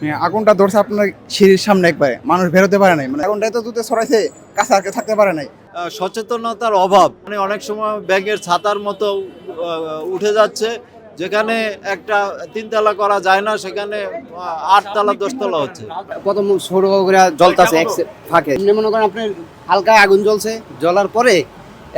হ্যাঁ, আগুনটা ধরছে আপনার সিঁড়ির সামনে একবারে মানুষ বেরোতে পারে নাই। মানে আগুনটাই তো দুধে ছড়াইছে কাছে আর থাকতে পারে নাই। আহ, সচেতনতার অভাব মানে অনেক সময় ব্যাগের ছাতার মতো আহ, উঠে যাচ্ছে যেখানে একটা তিনতলা করা যায় না সেখানে আটতলা দশতলা হচ্ছে। প্রথম ছোট করে জ্বলতেছে এক সে- ফাঁকে। মনে করেন আপনি হালকা আগুন জ্বলছে জ্বলার পরে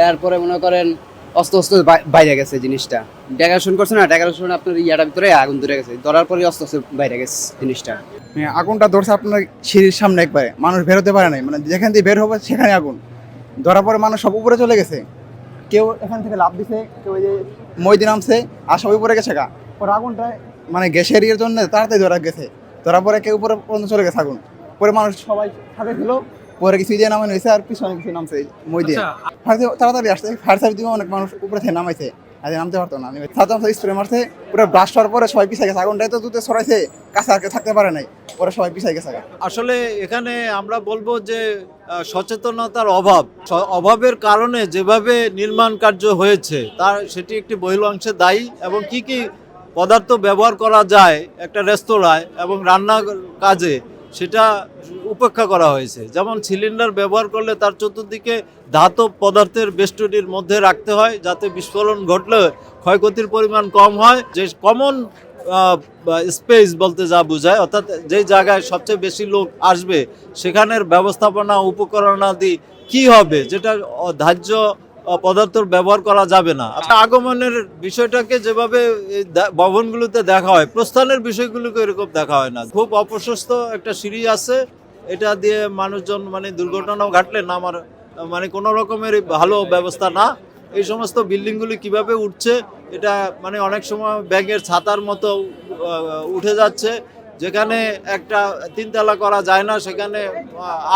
এরপরে মনে করেন অস্ত অস্ত বাই- বাইরে গেছে জিনিসটা। ডেকারেশন করছে না ডেকারেশন আপনার ইয়াটার ভিতরে আগুন ধরে গেছে। ধরার পরে অস্ত অস্ত বাইরে গেছে জিনিসটা। হ্যাঁ, আগুনটা ধরছে আপনার সিঁড়ির সামনে একবারে মানুষ বেরোতে পারে নাই। মানে যেখান দিয়ে বের হবে সেখানে আগুন। ধরার পরে মানুষ সব উপরে চলে গেছে। কেউ এখান থেকে লাভ দিছে কেউ ওই যে মইদি নামছে আর সব উপরে গেছে গা। পরে আগুনটা মানে গ্যাসের ইয়ের জন্য তাড়াতাড়ি ধরা গেছে। ধরার পরে কেউ উপরে পর্যন্ত চলে গেছে আগুন। পরে মানুষ সবাই সাথে ছিল পরে কিছু দিয়ে নামানো হয়েছে আর পিছনে কিছু নামছে মই দিয়ে সার্ভিস তাড়াতাড়ি আসছে ফায়ার সার্ভিস দিয়ে অনেক মানুষ উপরে থেকে নামাইছে। আজ নামতে পারতো না। সাধারণ স্প্রে মারছে, পুরো ব্রাশ হওয়ার পরে সবাই পিছিয়ে গেছে। আগুনটাই তো দুধে ছড়াইছে, কাছে আর থাকতে পারে নাই। পরে সবাই পিছিয়ে গেছে আসলে এখানে আমরা বলব যে সচেতনতার অভাব। অভাবের কারণে যেভাবে নির্মাণ কার্য হয়েছে, তার, সেটি একটি বহিল অংশে দায়ী এবং কি কি পদার্থ ব্যবহার করা যায় একটা রেস্তোরাঁয় এবং রান্না কাজে সেটা উপেক্ষা করা হয়েছে। যেমন সিলিন্ডার ব্যবহার করলে তার চতুর্দিকে ধাতব পদার্থের বেষ্টনীর মধ্যে রাখতে হয়, যাতে বিস্ফোরণ ঘটলে ক্ষয়ক্ষতির পরিমাণ কম হয়। যে কমন স্পেস বলতে যা বোঝায়, অর্থাৎ যেই জায়গায় সবচেয়ে বেশি লোক আসবে, সেখানের ব্যবস্থাপনা, উপকরণাদি কি হবে, যেটা ধার্য আহ, পদার্থর ব্যবহার করা যাবে না। আচ্ছা, আগমনের বিষয়টাকে যেভাবে ভবনগুলোতে দেখা হয় প্রস্থানের বিষয়গুলোকে এরকম দেখা হয় না। খুব অপ্রশস্ত একটা সিঁড়ি আছে এটা দিয়ে মানুষজন মানে দুর্ঘটনাও ঘটলে না আমার মানে কোনো রকমের ভালো ব্যবস্থা না। এই সমস্ত বিল্ডিংগুলি কীভাবে উঠছে এটা মানে অনেক সময় ব্যাগের ছাতার মতো উঠে যাচ্ছে। যেখানে একটা তিনতলা করা যায় না, সেখানে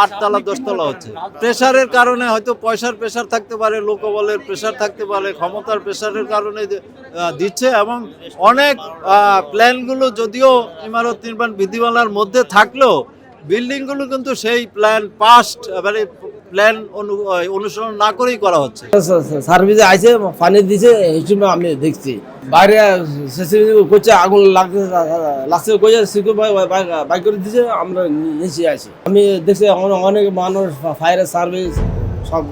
আটতলা, দশতলা হচ্ছে। প্রেশারের কারণে হয়তো পয়সার প্রেশার থাকতে পারে, লোকবলের প্রেশার থাকতে পারে, ক্ষমতার প্রেশারের কারণে দিচ্ছে এবং অনেক প্ল্যানগুলো যদিও ইমারত নির্মাণ বিধিমালার মধ্যে থাকলেও, বিল্ডিংগুলো কিন্তু সেই প্ল্যান পাস্ট মানে প্ল্যান অনুসরণ না করেই করা হচ্ছে। সার্ভিসে আইছে, পানি দিছে হিসেবে আমি দেখছি। বাইরে করছে, আগুন লাগছে করছে বাইক করে দিছে, আমরা নিচে আছি আমি দেখছি অনেক মানুষ ফায়ার সার্ভিস সব